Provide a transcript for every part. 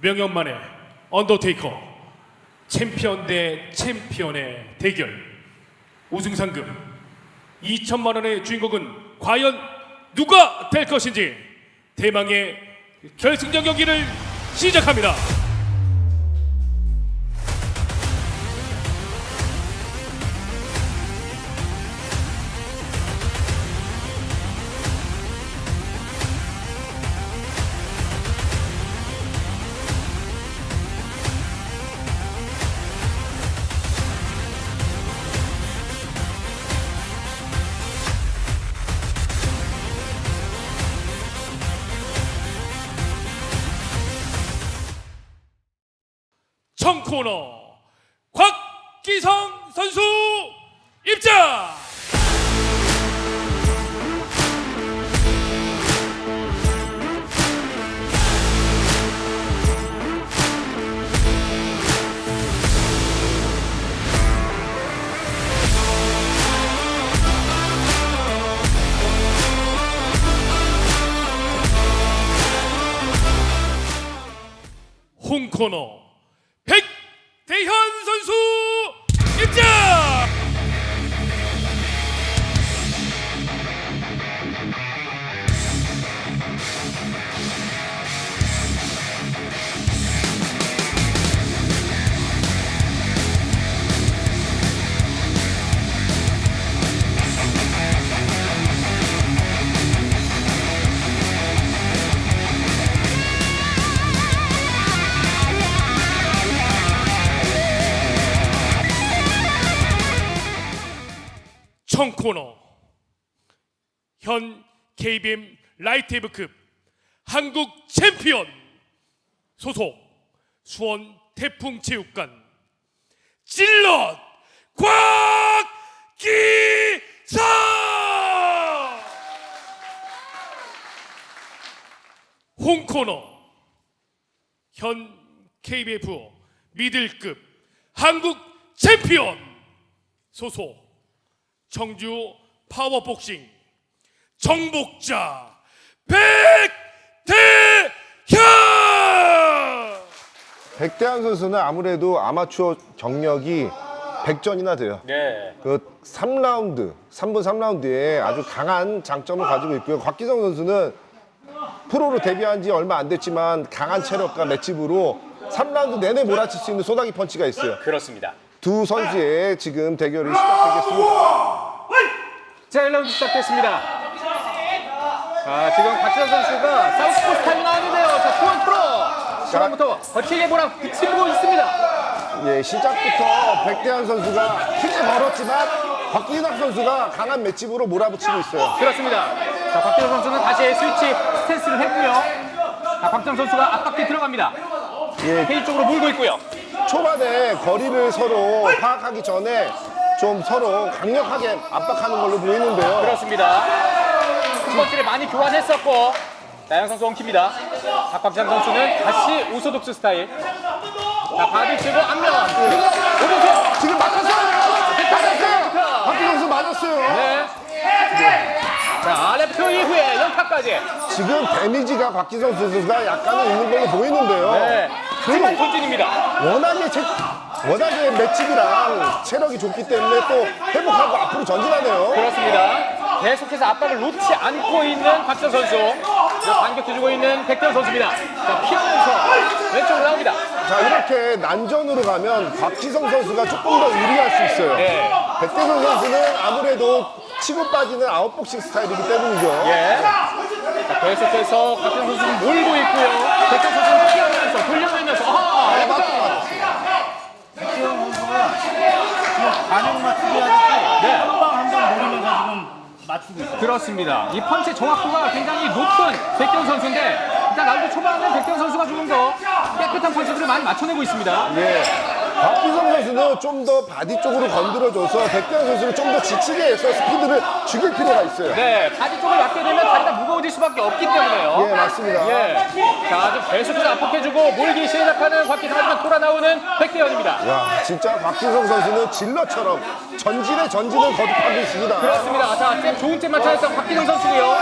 명연만의 언더테이커 챔피언 대 챔피언의 대결 우승 상금 2천만 원의 주인공은 과연 누가 될 것인지 대망의 결승전 경기를 시작합니다. 청코너 곽기성 선수 입장. 홍코너 청코너 현 KBM 라이트헤브급 한국 챔피언 소속 수원 태풍체육관 찔럿 곽기사 홍코너 현 KBF 미들급 한국 챔피언 소속 청주 파워복싱 정복자 백대현 백대한 선수는 아무래도 아마추어 경력이 100전이나 돼요. 네. 그 3라운드, 3분 3라운드에 아주 강한 장점을 가지고 있고요. 곽기성 선수는 프로로 데뷔한 지 얼마 안 됐지만 강한 체력과 맷집으로 3라운드 내내 몰아칠 수 있는 소나기 펀치가 있어요. 그렇습니다. 두 선수의 지금 대결이 시작되겠습니다. 자, 1라운드 시작됐습니다. 자, 지금 박지현 선수가 사우스포 스타일이 나왔는데요. 자, 투원 프로. 초반부터 거칠게 몰아붙이고 있습니다. 예, 시작부터 백대한 선수가 힘을 벌었지만 곽기성 선수가 강한 맷집으로 몰아붙이고 있어요. 그렇습니다. 자, 박지현 선수는 다시 스위치 스탠스를 했고요. 자, 박지현 선수가 앞바퀴 들어갑니다. 예, 페이 쪽으로 물고 있고요. 초반에 거리를 서로 파악하기 전에 좀 서로 강력하게 압박하는 걸로 보이는데요. 그렇습니다. 스펀지를 많이 교환했었고 나영 선수 엉킵니다. 박박찬 선수는 다시 오소독스 스타일. 자, 바디 치고 앞면. 그리고 오른손. 지금 맞았어요! 맞았어요! 박기 선수 맞았어요! 네. 자, 레프트 이후에 연타까지. 지금 데미지가 박기성 선수가 약간은 있는 걸로 보이는데요. 네. 그리고 하지만 전진입니다. 워낙에 체, 워낙에 맷집이랑 체력이 좋기 때문에 또 회복하고 앞으로 전진하네요. 그렇습니다. 계속해서 압박을 놓지 않고 있는 박지현 선수. 그리고 반격해주고 있는 백대현 선수입니다. 자, 피하면서 왼쪽으로 나옵니다. 자, 이렇게 난전으로 가면 박기성 선수가 조금 더 유리할 수 있어요. 예. 백대성 선수는 아무래도 치고 빠지는 아웃복싱 스타일이기 때문이죠. 예. 자, 계속해서 박지현 선수는 몰고 있고요. 백대현 선수는 피하면서 돌려내면서 아, 네, 레프트. 맞다, 맞다. 박지영 선수가 지금 반응 맞추기 하듯이 네. 한방 한방 노리면서 지금 맞추고 있어요. 그렇습니다. 이 펀치 정확도가 굉장히 높은 백대현 선수인데 일단 라운드 초반은 백대현 선수가 조금 더 깨끗한 펀치들을 많이 맞춰내고 있습니다. 예. 박기성 선수는 좀 더 바디 쪽으로 건드려줘서 백대현 선수를 좀 더 지치게 해서 스피드를 죽일 필요가 있어요. 네, 바디 쪽을 맞게 되면 다리가 무거워질 수밖에 없기 때문에요. 예, 맞습니다. 예. 자, 좀 계속해서 압박해주고 몰기 시작하는 곽기하지만 돌아 나오는 백대현입니다. 야, 진짜 박기성 선수는 질러처럼 전진에 전진을 거듭하고 있습니다. 그렇습니다. 자, 잽 좋은 잽 맞춰냈던 곽기성 선수고요.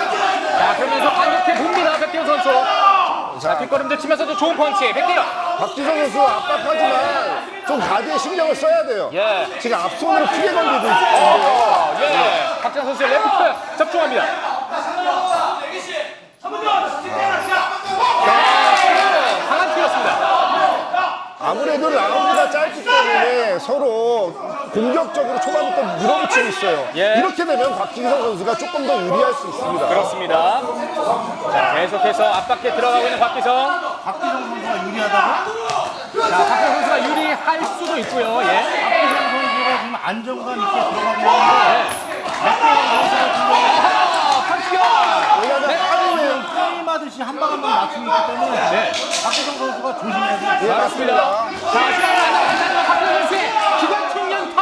자, 그러면서 반격해 봅니다. 백대현 선수. 자, 뒷걸음질 치면서도 좋은 펀치. 백대현. 박지성 선수 압박하지만 좀 가드에 신경을 써야 돼요. 예. 지금 앞손으로 크게 건드리고 있는데요. 예. 박지성 선수의 레프트 접종합니다. 자, 강한 키였습니다. 아무래도 라운드가 짧기 때문에 서로 공격적으로 초반부터 밀어붙이고 있어요. 예. 이렇게 되면 박지성 선수가 조금 더 유리할 수 있습니다. 그렇습니다. 자, 계속해서 앞밖에 들어가고 있는 박기성. 박기성 선수가 유리하다고? 자, 박기성 선수가 유리할 수도 있고요. 예. 박기성 선수가 지금 안정감 있게 들어가고 있는데 박기성 선수 같은 경우는 아, 판치가. 왜냐하면 네. 빠르면 게임하듯이 한 방 한 방 맞추기 때문에 네. 박기성 선수가 조심해야 돼요. 예, 맞습니다. 자, 시간을 안 남았습니다. 박기성 선수의 기관총 연타.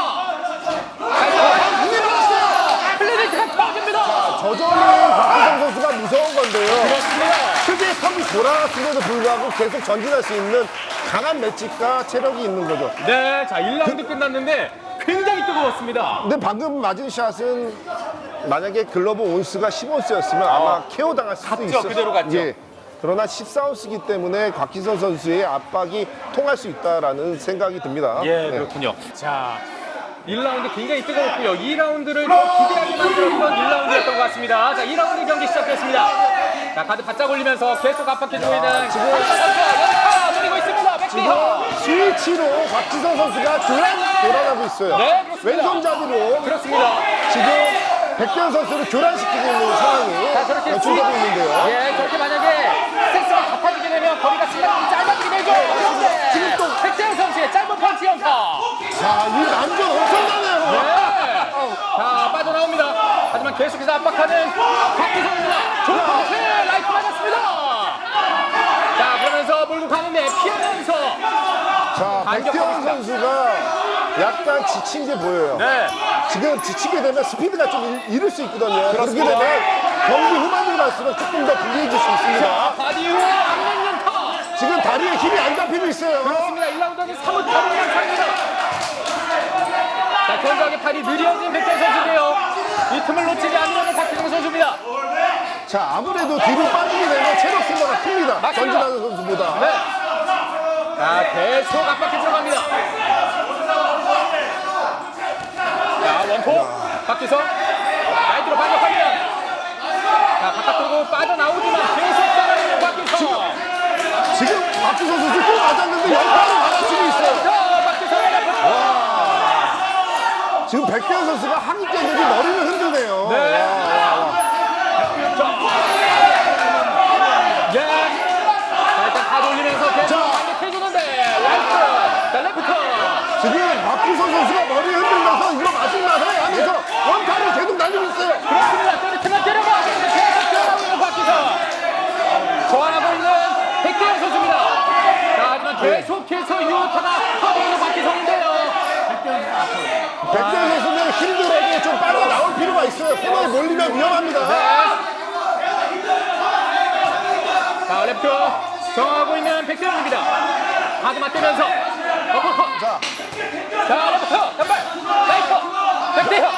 플레이가 터집니다. 저전이 박지성 선수가 무서운 건데요. 그렇습니다. 크게 턱이 돌아갔음에도 불구하고 계속 전진할 수 있는 강한 매치과 체력이 있는 거죠. 네, 자 1라운드 끝났는데 굉장히 뜨거웠습니다. 근데 방금 맞은 샷은 만약에 글러브 온스가 10온스였으면 아마 KO 당할 수도 갔죠, 있어요. 그대로 갔죠. 예. 그러나 14온스이기 때문에 곽기성 선수의 압박이 통할 수 있다라는 생각이 듭니다. 예, 네. 그렇군요. 자, 1라운드 굉장히 뜨거웠고요. 2라운드를 더 기대하게 만들었던 1라운드였던 것 같습니다. 자, 2라운드 경기 시작됐습니다. 자, 가드 바짝 올리면서 계속 압박해주고 있는 지금 지금 스위치로 곽지성 선수가 교란, 교란하고 있어요. 네, 그렇습니다. 왼손잡이로 그렇습니다. 지금 백현 선수를 교란시키고 있는 상황이 자, 저렇게 연출되고 스위- 있는데요. 예, 저렇게 만약에 스트레스가 갚아지게 되면 거리가 순간 짧아지게 되죠. 그런데 지금 또- 백재현 선수의 짧은 펀치 연타. 자, 이 난전 엄청나네요. 네. 자, 빠져나옵니다. 하지만 계속해서 압박하는 누나. 좋은 펀치 라이트 맞았습니다. 자, 그러면서 몰고 가는데 피하면서. 반격합니다. 선수가 약간 지친 게 보여요. 네. 지금 지치게 되면 스피드가 좀 잃- 잃을 수 있거든요. 그렇게 그렇습니다. 되면 경기 후반으로 갈수록 조금 더 불리해질 수 있습니다. 바디 후 앞면 연타. 지금 다리에 힘이 안 잡히고 있어요. 그렇습니다. 1라운드는 사뭇 다른 연타입니다. 자, 견고하게 팔이 느려진 백현 선수인데요. 이 틈을 놓치지 않으려는 박기성 선수입니다. 자, 아무래도 뒤로 빠지게 되면 체력 소모가 큽니다. 맞습니다. 전진하는 선수보다. 네. 자, 계속 압박해 들어갑니다. 자, 원포. 박기성. 라이트로 반격합니다. 자, 바깥으로 빠져나오지만 계속 따라오는 박기성. 지금 박지성 선수 또 맞았는데 연타를 있어요. 자, 박기성의 레프트. 지금 백현 선수가 하기 깨들이 머리를 흔드네요. 네. 예. 자, 일단 다 돌리면서 계속 자. 반격해주는데, 라이트. 자, 레프트. 지금 박지성 선수가 머리를 흔들면서 이거 맞을만해 하면서 원타를 계속 날리고 있어요. 그렇습니다. 때리트만 때려봐. 계속 뛰어나오는 박기성. 좋아하고 있는 백대현 선수입니다. 자, 하지만 계속해서 유타가 터지는 박기성인데요. 백현 선수는 힘들어도 좀 빨리 나올 필요가 있어요. 코너에 몰리면 위험합니다. 자, 레프트 정하고 있는 백대현입니다. 가드 맞대면서 자, 자, 레프트 단발 라이트 백대현.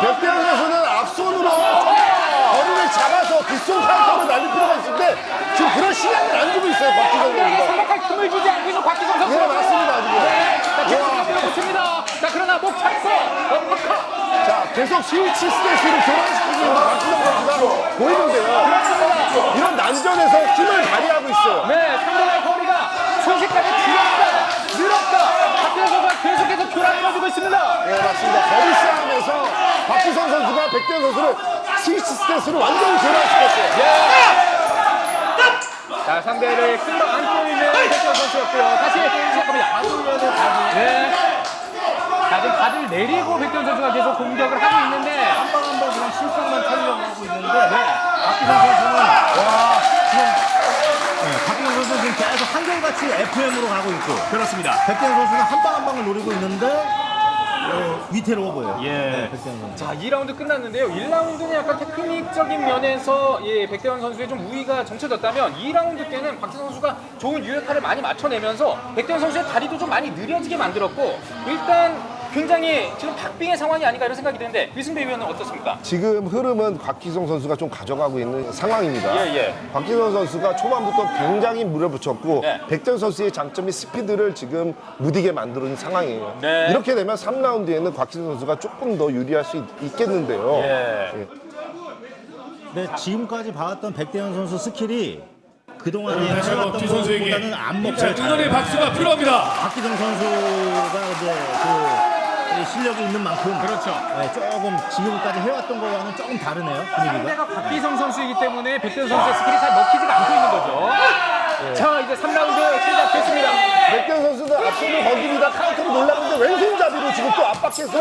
백현 선수는 앞손으로 거리를 잡아서 뒷손 카운터를 날릴 필요가 있는데 지금 그런 시간을 안 주고 있어요. 박지성 이 선수가. 생각할 틈을 주지 않고 있는 박기성 선수. 네, 맞습니다. 지금. 자, 계속 밀어붙입니다. 자, 그러나 목 잡고 어퍼컷. 자, 계속 스위치 스테이시를 교란시키고 있는 박지성 선수가 보이는데요. 이런 난전에서 힘을 발휘하고 있어요. 네, 상대의 거리가 순식간에 줄었다. 박기성 선수가 계속해서 교란을 이루어지고 있습니다. 네, 맞습니다. 거리 싸움에서 박지성 선수가 백현 선수를 스위치 스테이시로 완전히 교란시켰어요. 예. 자, 상대를 끌어 안고 있는 백현 선수였고요. 다시 시작합니다. 네. 자, 지금 가드를 내리고 백현 선수가 계속 공격을 하고 있는데 한방한방 그냥 실수만 차려고 하고 있는데 박기성 선수는 와 지금 네, 박기성 선수는 지금 계속 한결같이 FM으로 가고 있고 그렇습니다. 백현 선수는 한 방 한 방을 노리고 있는데 어, 위태로워 보여요. 예. 네, 백현 선수. 자, 2라운드 끝났는데요. 1라운드는 약간 테크닉적인 면에서 예, 백대원 선수의 좀 우위가 점쳐졌다면 2라운드 때는 박지성 선수가 좋은 유효타를 많이 맞춰내면서 백대원 선수의 다리도 좀 많이 느려지게 만들었고 일단 굉장히 지금 박빙의 상황이 아닌가 이런 생각이 드는데 위승배 위원은 어떻습니까? 지금 흐름은 곽기성 선수가 좀 가져가고 있는 상황입니다. 예, 예. 곽기성 선수가 초반부터 굉장히 물어붙였고 네. 백전 선수의 장점이 스피드를 지금 무디게 만드는 상황이에요. 네. 이렇게 되면 3라운드에는 곽기성 선수가 조금 더 유리할 수 있, 겠는데요 예. 네, 지금까지 봐왔던 백대현 선수 스킬이 그동안에 다시 한번 해왔던 두 선수에게 것보다는 안 자, 응원의 박수가 필요합니다. 박기정 선수가 이제 그 실력이 있는 만큼 그렇죠. 네, 조금 지금까지 해왔던 거와는 조금 다르네요 분위기가. 상대가 박기성 선수이기 때문에 백대현 선수의 스킬이 잘 먹히지가 않고 있는 거죠. 자 이제 3라운드 시작됐습니다. 백현 선수는 앞손을 건드리다 카운터로 놀랐는데 왼손잡이로 지금 또 압박해서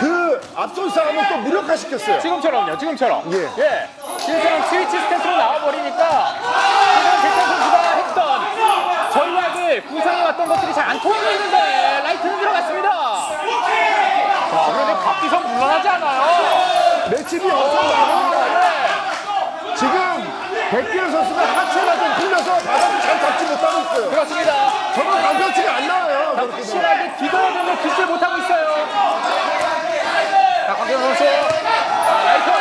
그 앞손 싸움을 또 무력화시켰어요. 지금처럼요. 지금처럼. 예. 예. 지금처럼 스위치 스탠스로 나와버리니까 그냥 백대현 선수가 했던 전략을 구상해왔던 것들이 잘 안 통하고 있는데 라이트는 들어갔습니다. 자 그런데 박기성 물러나지 않아요. 매치비 엄청 나옵니다. 지금 백현 선수가 하체가 좀 풀려서 바닥을 잘 잡지 못하고 있어요. 그렇습니다. 저건 강경치가 안 나와요. 그렇게 되면. 확실하게 되는데 기술 못하고 있어요. 자, 박기성 선수. 자, 라이터.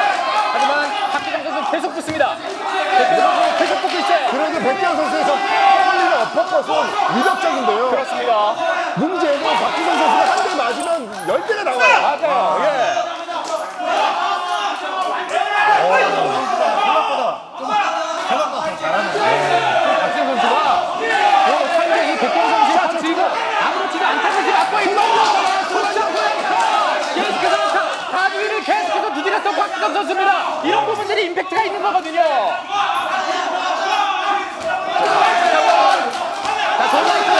하지만 박기성 선수 계속 붙습니다. 박기성 선수 계속 붙고 있어요. 그래도 백현 선수의 저 펄리는 어퍼컷은 위력적인데요. 그렇습니다. 문제는 박지성 선수가 한 대 맞으면 열대가 나와요. 맞아요. 예. 박기성 선수가 오, 상대 이 백경 선수의 펀치고 아무렇지도 않다는 것이 맞고 있고 계속해서 자, 다리를 계속해서 누질렀던 박기성 선수입니다. 이런 부분들이 임팩트가 있는 거거든요. 자, 정말 또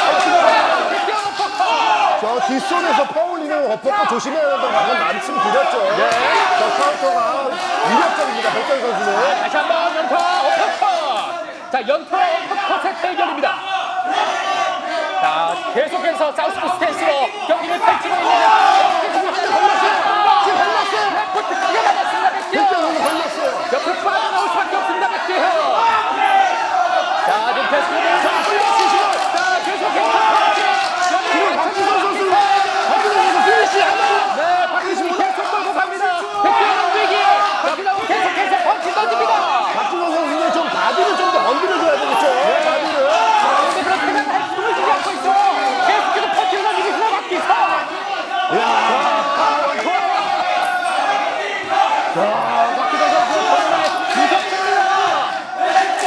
백경 어퍼컷. 저 뒷손에서 퍼올리는 어퍼컷 조심해야 된다고 방금 말씀 드렸죠. 저 카운터가 위력적입니다. 백현 선수는. 다시 한번 연타 어퍼컷. 자 연타 어퍼컷의 대결입니다. 자 계속해서 사우스포 스탠스로 경기를 펼치고 있는 걸렸어요. 걸렸어요. 레프트 기가 막았습니다. 백현 백기현. 선수 걸렸어요. 옆으로 빠져나올 수밖에 없습니다. 백기현. 자 지금 계속해서 자 지금 박지성 선수 피니시 안 나와. 네, 박기승이 계속 몰고 갑니다. 백기현 위기. 여기서 던집니다. 박지성 선수는 좀 바디를 좀 더 건드려줘야 되겠죠. 바디를. 그런데 그렇게는 할 수를 주지 않고 있어. 계속해서 펀치를 던지고 있어, 박기성. 자, 박기성 선수 정말 무섭습니다. 자,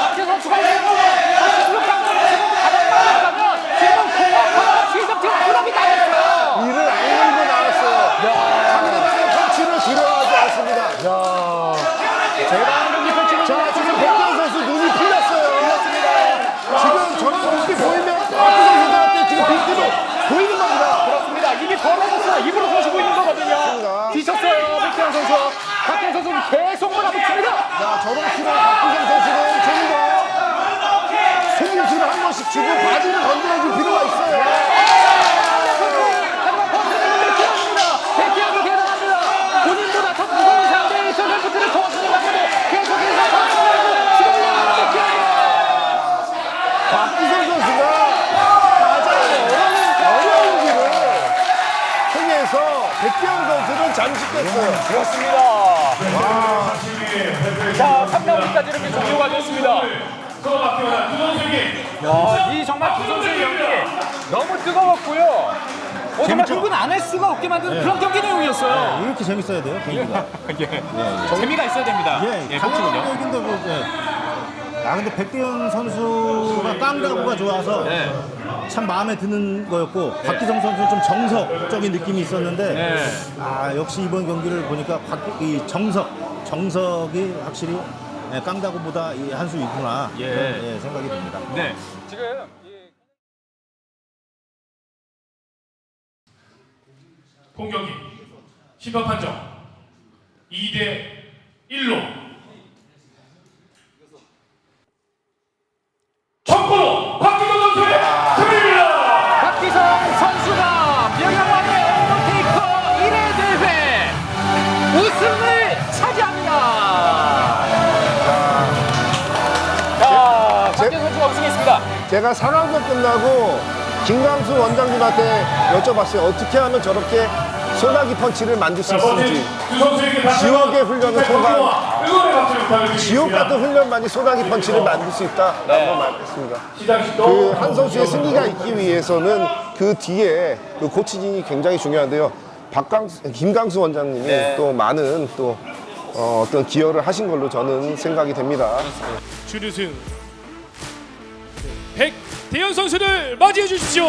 박기성 선수가 다시 블록하고 지금 가장 나가면 지금 공격하고 시작지금 무릎이 나왔어요. 이를 안 걸고 나왔어요. 상대방의 펀치를 두려워하지 않습니다. 제가 경기 펼치고 자, 있는 지금 백현 선수 눈이 풀렸어요. 지금 저런 모습이 보이면 박지성 선수한테 지금 빈틈이 보이는 겁니다. 그렇습니다. 입이 벌어졌어요. 입으로 쏘시고 있는 거거든요. 그렇습니다. 뒤쳤어요, 백기현 선수. 박기현 선수는 계속 몰아붙입니다. 자, 저런 키로 박지성 선수는 좀 더 승리수를 한 번씩 주고 바디를 건드려줄 필요가 있어요. 본인보다 더 무거운 상대의 계속해서 지금. 박지성 선수가 가장 어려운, 어려운 길을 통해서 백현 선수는 잠식했어요. 그렇습니다. 자, 3라운드까지 이렇게 종료가 됐습니다. 야, 이 정말 두 선수의 경기 너무 뜨거웠고요. 어, 정말 재밌죠? 흥분 안할 수가 없게 만드는 그런 경기 내용이었어요. 이렇게 재밌어야 돼요 경기가. 재미가 있어야 됩니다. 예, 당연한 얘기인데 뭐 이제. 아 근데 백대현 선수가 깡다구가 좋아서 네. 참 마음에 드는 거였고 박기성 선수는 좀 정석적인 느낌이 있었는데 네. 아 역시 이번 경기를 보니까 박, 이 정석 정석이 확실히 예, 깡다구보다 이 한 수 있구나 예. 그런 예, 생각이 듭니다. 네. 지금 이 공격이 심판 판정 2대 1로 청코로 제가 4라운드 끝나고 김강수 원장님한테 여쭤봤어요. 어떻게 하면 저렇게 소나기 펀치를 만들 수 있을지. 지옥의 훈련을 부탁드리겠습니다. 지옥 같은 훈련만이 소나기 펀치를 만들 수 있다라고 말했습니다. 시상식도 그한 선수의 승리가 있기 위해서는 그 뒤에 그 코치진이 굉장히 중요한데요. 박강수, 김강수 원장님이 또 많은 또 어, 어떤 기여를 하신 걸로 저는 생각이 됩니다. 준우승 백대현 선수를 맞이해 주십시오.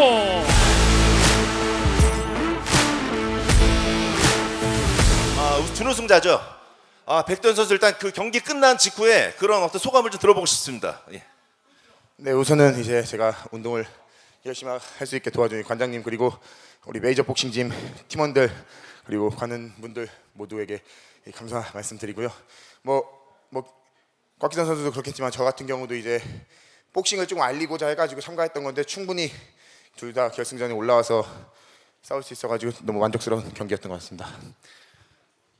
아, 준우승자죠. 아, 백던 선수 일단 그 경기 끝난 직후에 그런 어떤 소감을 좀 들어보고 싶습니다. 예. 네 우선은 이제 제가 운동을 열심히 할 수 있게 도와준 관장님 그리고 우리 메이저 복싱짐 팀원들 그리고 가는 분들 모두에게 감사 말씀드리고요. 뭐 뭐 곽기선 선수도 그렇겠지만 저 같은 경우도 이제 복싱을 좀 알리고자 해가지고 참가했던 건데 충분히 둘 다 결승전에 올라와서 싸울 수 있어가지고 너무 만족스러운 경기였던 것 같습니다.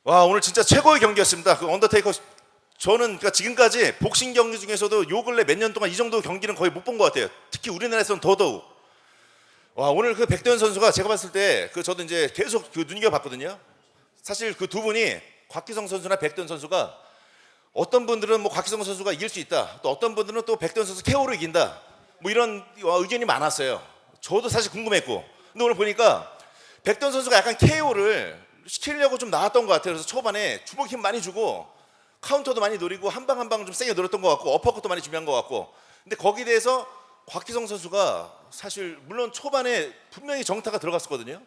와, 오늘 진짜 최고의 경기였습니다. 그 언더테이커 저는 그러니까 지금까지 복싱 경기 중에서도 요 근래 몇 년 동안 이 정도 경기는 거의 못 본 것 같아요. 특히 우리나라에서는 더더욱. 와, 오늘 그 백대현 선수가 제가 봤을 때 그 저도 이제 계속 그 눈여겨 봤거든요. 사실 그 두 분이 곽기성 선수나 백대현 선수가 어떤 분들은 뭐 곽기성 선수가 이길 수 있다. 또 어떤 분들은 또 백대현 선수 KO로 이긴다. 뭐 이런 어, 의견이 많았어요. 저도 사실 궁금했고. 근데 오늘 보니까 백대현 선수가 약간 KO를 시키려고 좀 나왔던 것 같아요. 그래서 초반에 주먹 힘 많이 주고 카운터도 많이 노리고 한 방 한 방 좀 세게 노렸던 것 같고 어퍼컷도 많이 준비한 것 같고. 근데 거기에 대해서 곽기성 선수가 사실 물론 초반에 분명히 정타가 들어갔었거든요.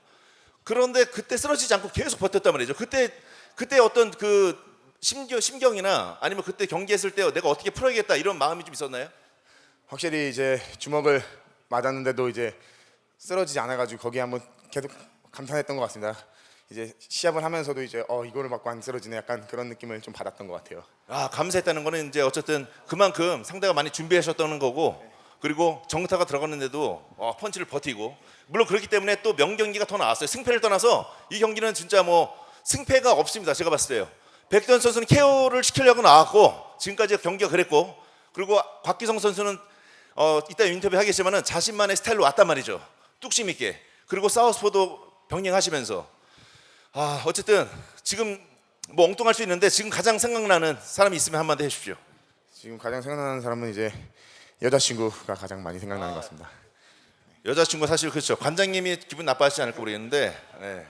그런데 그때 쓰러지지 않고 계속 버텼단 말이죠. 그때 그때 어떤 그 심경 심경이나 아니면 그때 경기했을 때 내가 어떻게 풀어야겠다 이런 마음이 좀 있었나요? 확실히 이제 주먹을 맞았는데도 이제 쓰러지지 않아가지고 거기 한번 계속 감탄했던 것 같습니다. 이제 시합을 하면서도 이제 어 이거를 맞고 안 쓰러지네 약간 그런 느낌을 좀 받았던 것 같아요. 아 감사했다는 거는 이제 어쨌든 그만큼 상대가 많이 준비하셨다는 거고 그리고 정타가 들어갔는데도 어, 펀치를 버티고 물론 그렇기 때문에 또 명경기가 더 나왔어요 승패를 떠나서 이 경기는 진짜 뭐 승패가 없습니다 제가 봤을 때요 백던 선수는 KO를 시키려고 나왔고 지금까지 경기가 그랬고 그리고 곽기성 선수는 어, 이따 인터뷰 하겠지만은 자신만의 스타일로 왔단 말이죠 뚝심 있게 그리고 사우스포도 병행하시면서 아 어쨌든 지금 뭐 엉뚱할 수 있는데 지금 가장 생각나는 사람이 있으면 한마디 해 주십시오. 지금 가장 생각나는 사람은 이제 여자친구가 가장 많이 생각나는 것 같습니다. 여자친구 사실 그렇죠. 관장님이 기분 나빠하시지 않을까 모르겠는데 예,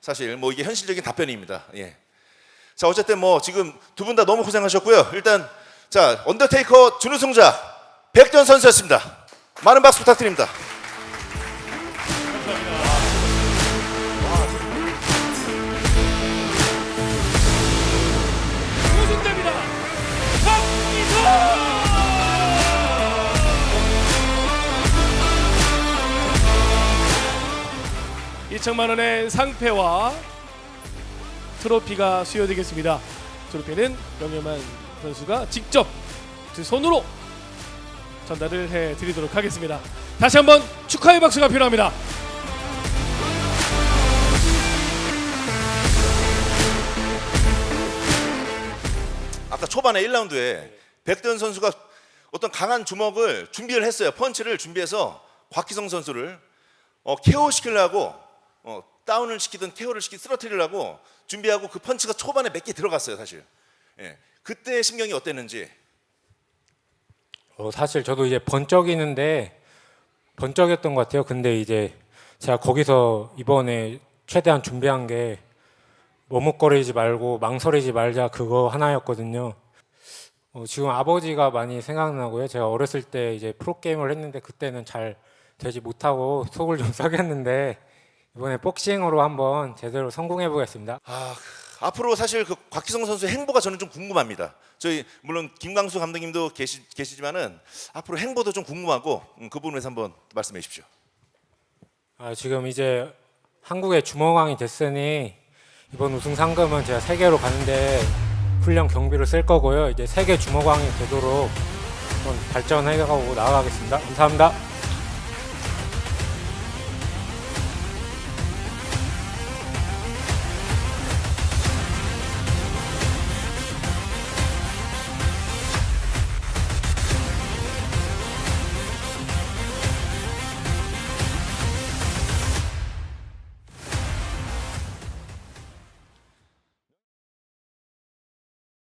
사실 뭐 이게 현실적인 답변입니다. 예. 자 어쨌든 뭐 지금 두 분 다 너무 고생하셨고요. 일단 자 언더테이커 준우승자 백전 선수였습니다. 많은 박수 부탁드립니다. 우승됩니다. 박기성. 2천만 원의 상패와 트로피가 수여되겠습니다. 트로피는 명예만 선수가 직접 두 손으로 전달을 해 드리도록 하겠습니다. 다시 한번 축하의 박수가 필요합니다. 아까 초반에 1라운드에 백대현 선수가 어떤 강한 주먹을 준비를 했어요. 펀치를 준비해서 곽희성 선수를 어, KO 시키려고 어, 다운을 시키든 KO를 시키 쓰러뜨리려고 준비하고 그 펀치가 초반에 몇 개 들어갔어요, 사실. 예. 그때 심경이 어땠는지. 어, 사실 저도 이제 번쩍이는데 번쩍였던 것 같아요. 근데 이제 제가 거기서 이번에 최대한 준비한 게 머뭇거리지 말고 망설이지 말자 그거 하나였거든요. 어, 지금 아버지가 많이 생각나고요. 제가 어렸을 때 이제 프로 게임을 했는데 그때는 잘 되지 못하고 속을 좀 썩였는데 이번에 복싱으로 한번 제대로 성공해 보겠습니다. 아, 앞으로 사실 그 곽희성 선수의 행보가 저는 좀 궁금합니다. 저희 물론 김광수 감독님도 계시, 계시지만은 앞으로 행보도 좀 궁금하고 음, 그 부분에서 한번 말씀해 주십시오. 아, 지금 이제 한국의 주먹왕이 됐으니 이번 우승 상금은 제가 세계로 가는데 훈련 경비로 쓸 거고요. 이제 세계 주먹왕이 되도록 발전해가고 나아가겠습니다. 감사합니다.